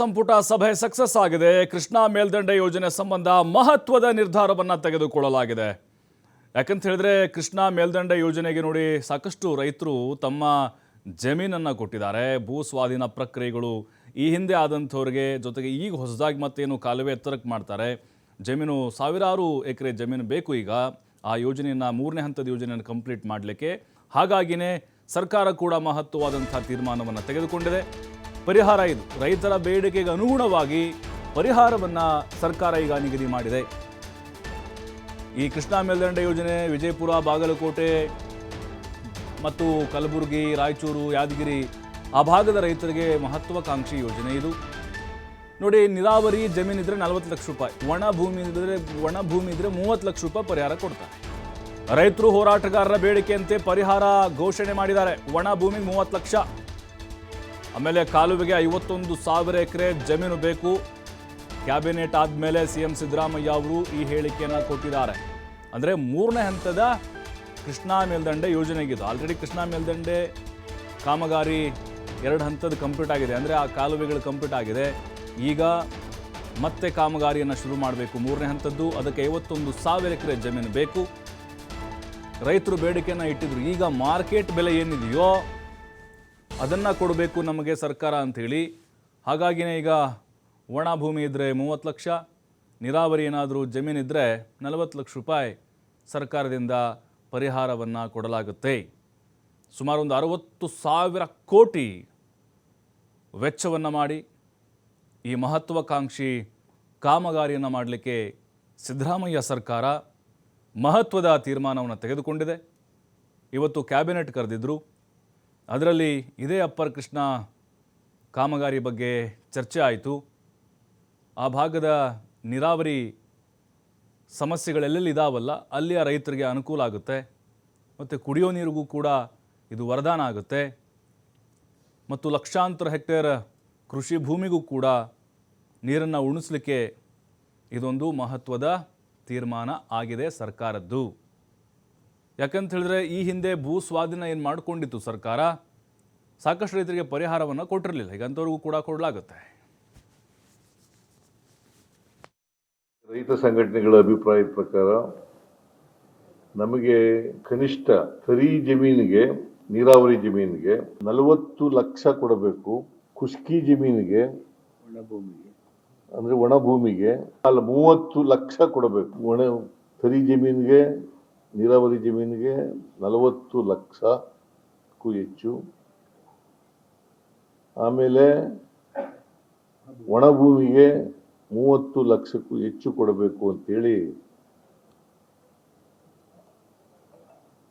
ಸಂಪುಟ ಸಭೆ ಸಕ್ಸಸ್ ಆಗಿದೆ. ಕೃಷ್ಣಾ ಮೇಲ್ದಂಡೆ ಯೋಜನೆ ಸಂಬಂಧ ಮಹತ್ವದ ನಿರ್ಧಾರವನ್ನು ತೆಗೆದುಕೊಳ್ಳಲಾಗಿದೆ. ಯಾಕಂತ ಹೇಳಿದ್ರೆ ಕೃಷ್ಣಾ ಮೇಲ್ದಂಡೆ ಯೋಜನೆಗೆ ನೋಡಿ ಸಾಕಷ್ಟು ರೈತರು ತಮ್ಮ ಜಮೀನನ್ನು ಕೊಟ್ಟಿದ್ದಾರೆ. ಭೂ ಸ್ವಾಧೀನ ಪ್ರಕ್ರಿಯೆಗಳು ಈ ಹಿಂದೆ ಆದಂಥವ್ರಿಗೆ ಜೊತೆಗೆ ಈಗ ಹೊಸದಾಗಿ ಮತ್ತೇನು ಕಾಲುವೆ ಎತ್ತರಕ್ಕೆ ಮಾಡ್ತಾರೆ. ಜಮೀನು ಸಾವಿರಾರು ಎಕರೆ ಜಮೀನು ಬೇಕು ಈಗ. ಆ ಯೋಜನೆಯನ್ನು ಮೂರನೇ ಹಂತದ ಯೋಜನೆಯನ್ನು ಕಂಪ್ಲೀಟ್ ಮಾಡಲಿಕ್ಕೆ. ಹಾಗಾಗಿನೇ ಸರ್ಕಾರ ಕೂಡ ಮಹತ್ವವಾದಂಥ ತೀರ್ಮಾನವನ್ನು ತೆಗೆದುಕೊಂಡಿದೆ. ಪರಿಹಾರ ಇದು. ರೈತರ ಬೇಡಿಕೆಗೆ ಅನುಗುಣವಾಗಿ ಪರಿಹಾರವನ್ನು ಸರ್ಕಾರ ಈಗ ನಿಗದಿ ಮಾಡಿದೆ. ಈ ಕೃಷ್ಣಾ ಮೇಲ್ದಂಡೆ ಯೋಜನೆ, ವಿಜಯಪುರ, ಬಾಗಲಕೋಟೆ ಮತ್ತು ಕಲಬುರಗಿ, ರಾಯಚೂರು, ಯಾದಗಿರಿ ಆ ಭಾಗದ ರೈತರಿಗೆ ಮಹತ್ವಾಕಾಂಕ್ಷಿ ಯೋಜನೆ ಇದು. ನೋಡಿ, ನೀರಾವರಿ ಜಮೀನಿದ್ರೆ ನಲವತ್ತು ಲಕ್ಷ ರೂಪಾಯಿ. ಒಣ ಭೂಮಿ ಇದ್ರೆ, ಒಣ ಭೂಮಿ ಇದ್ರೆ ಮೂವತ್ತು ಲಕ್ಷ ರೂಪಾಯಿ ಪರಿಹಾರ ಕೊಡ್ತಾರೆ. ರೈತರು ಹೋರಾಟಗಾರರ ಬೇಡಿಕೆಯಂತೆ ಪರಿಹಾರ ಘೋಷಣೆ ಮಾಡಿದ್ದಾರೆ. ಒಣ ಭೂಮಿಗೆ ಮೂವತ್ತು ಲಕ್ಷ. ಆಮೇಲೆ ಕಾಲುವೆಗೆ ಐವತ್ತೊಂದು ಸಾವಿರ ಎಕರೆ ಜಮೀನು ಬೇಕು. ಕ್ಯಾಬಿನೆಟ್ ಆದಮೇಲೆ ಸಿ ಎಂ ಸಿದ್ದರಾಮಯ್ಯ ಅವರು ಈ ಹೇಳಿಕೆಯನ್ನು ಕೊಟ್ಟಿದ್ದಾರೆ. ಅಂದರೆ ಮೂರನೇ ಹಂತದ ಕೃಷ್ಣಾ ಮೇಲ್ದಂಡೆ ಯೋಜನೆಗಿದು ಆಲ್ರೆಡಿ ಕೃಷ್ಣಾ ಮೇಲ್ದಂಡೆ ಕಾಮಗಾರಿ ಎರಡು ಹಂತದ ಕಂಪ್ಲೀಟ್ ಆಗಿದೆ. ಅಂದರೆ ಆ ಕಾಲುವೆಗಳು ಕಂಪ್ಲೀಟ್ ಆಗಿದೆ. ಈಗ ಮತ್ತೆ ಕಾಮಗಾರಿಯನ್ನು ಶುರು ಮಾಡಬೇಕು. ಮೂರನೇ ಹಂತದ್ದು, ಅದಕ್ಕೆ ಐವತ್ತೊಂದು ಸಾವಿರ ಎಕರೆ ಜಮೀನು ಬೇಕು. ರೈತರು ಬೇಡಿಕೆಯನ್ನು ಇಟ್ಟಿದ್ರು. ಈಗ ಮಾರ್ಕೆಟ್ ಬೆಲೆ ಏನಿದೆಯೋ ಅದನ್ನು ಕೊಡಬೇಕು ನಮಗೆ ಸರ್ಕಾರ ಅಂಥೇಳಿ ಹಾಗಾಗಿನೇ ಈಗ ಒಣ ಭೂಮಿ ಇದ್ದರೆ ಮೂವತ್ತು ಲಕ್ಷ, ನೀರಾವರಿ ಏನಾದರೂ ಜಮೀನಿದ್ದರೆ ನಲವತ್ತು ಲಕ್ಷ ರೂಪಾಯಿ ಸರ್ಕಾರದಿಂದ ಪರಿಹಾರವನ್ನು ಕೊಡಲಾಗುತ್ತೆ. ಸುಮಾರು ಒಂದು ಅರವತ್ತು ಸಾವಿರ ಕೋಟಿ ವೆಚ್ಚವನ್ನು ಮಾಡಿ ಈ ಮಹತ್ವಾಕಾಂಕ್ಷಿ ಕಾಮಗಾರಿಯನ್ನು ಮಾಡಲಿಕ್ಕೆ ಸಿದ್ದರಾಮಯ್ಯ ಸರ್ಕಾರ ಮಹತ್ವದ ತೀರ್ಮಾನವನ್ನು ತೆಗೆದುಕೊಂಡಿದೆ. ಇವತ್ತು ಕ್ಯಾಬಿನೆಟ್ ಕರೆದಿದ್ದರು ಅದರಲ್ಲಿ ಇದೇ ಅಪ್ಪರ್ ಕೃಷ್ಣ ಕಾಮಗಾರಿ ಬಗ್ಗೆ ಚರ್ಚೆ ಆಯಿತು. ಆ ಭಾಗದ ನೀರಾವರಿ ಸಮಸ್ಯೆಗಳೆಲ್ಲೆಲ್ಲಿ ಇದಾವಲ್ಲ, ಅಲ್ಲಿಯ ರೈತರಿಗೆ ಅನುಕೂಲ ಆಗುತ್ತೆ. ಮತ್ತು ಕುಡಿಯೋ ನೀರಿಗೂ ಕೂಡ ಇದು ವರದಾನ ಆಗುತ್ತೆ. ಮತ್ತು ಲಕ್ಷಾಂತರ ಹೆಕ್ಟೇರ್ ಕೃಷಿ ಭೂಮಿಗೂ ಕೂಡ ನೀರನ್ನು ಉಣಿಸ್ಲಿಕ್ಕೆ ಇದೊಂದು ಮಹತ್ವದ ತೀರ್ಮಾನ ಆಗಿದೆ ಸರ್ಕಾರದ್ದು. ಯಾಕಂತ ಹೇಳಿದ್ರೆ ಈ ಹಿಂದೆ ಭೂ ಸ್ವಾಧೀನ ಏನು ಮಾಡಿಕೊಂಡಿತ್ತು ಸರ್ಕಾರ ಸಾಕಷ್ಟು ರೈತರಿಗೆ ಪರಿಹಾರವನ್ನು ಕೊಟ್ಟಿರಲಿಲ್ಲ. ಈಗ ಅಂಥವ್ರಿಗೂ ಕೂಡ ಕೊಡಲಾಗುತ್ತೆ. ರೈತ ಸಂಘಟನೆಗಳ ಅಭಿಪ್ರಾಯದ ಪ್ರಕಾರ ನಮಗೆ ಕನಿಷ್ಠ ತರಿ ಜಮೀನಿಗೆ ನೀರಾವರಿ ಜಮೀನಿಗೆ ನಲವತ್ತು ಲಕ್ಷ ಕೊಡಬೇಕು. ಖುಷ್ಕಿ ಜಮೀನಿಗೆ ಅಂದ್ರೆ ಒಣ ಭೂಮಿಗೆ ಅಲ್ಲ, ಮೂವತ್ತು ಲಕ್ಷ ಕೊಡಬೇಕು. ಒಣ ಸರಿ ಜಮೀನಿಗೆ, ನೀರಾವರಿ ಜಮೀನಿಗೆ ನಲವತ್ತು ಲಕ್ಷಕ್ಕೂ ಹೆಚ್ಚು. ಆಮೇಲೆ ಒಣ ಭೂಮಿಗೆ ಮೂವತ್ತು ಲಕ್ಷಕ್ಕೂ ಹೆಚ್ಚು ಕೊಡಬೇಕು ಅಂತೇಳಿ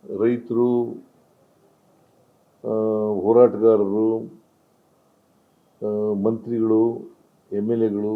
ರೈತರು ಹೋರಾಟಗಾರರು ಮಂತ್ರಿಗಳು ಎಂ ಎಲ್ ಎಗಳು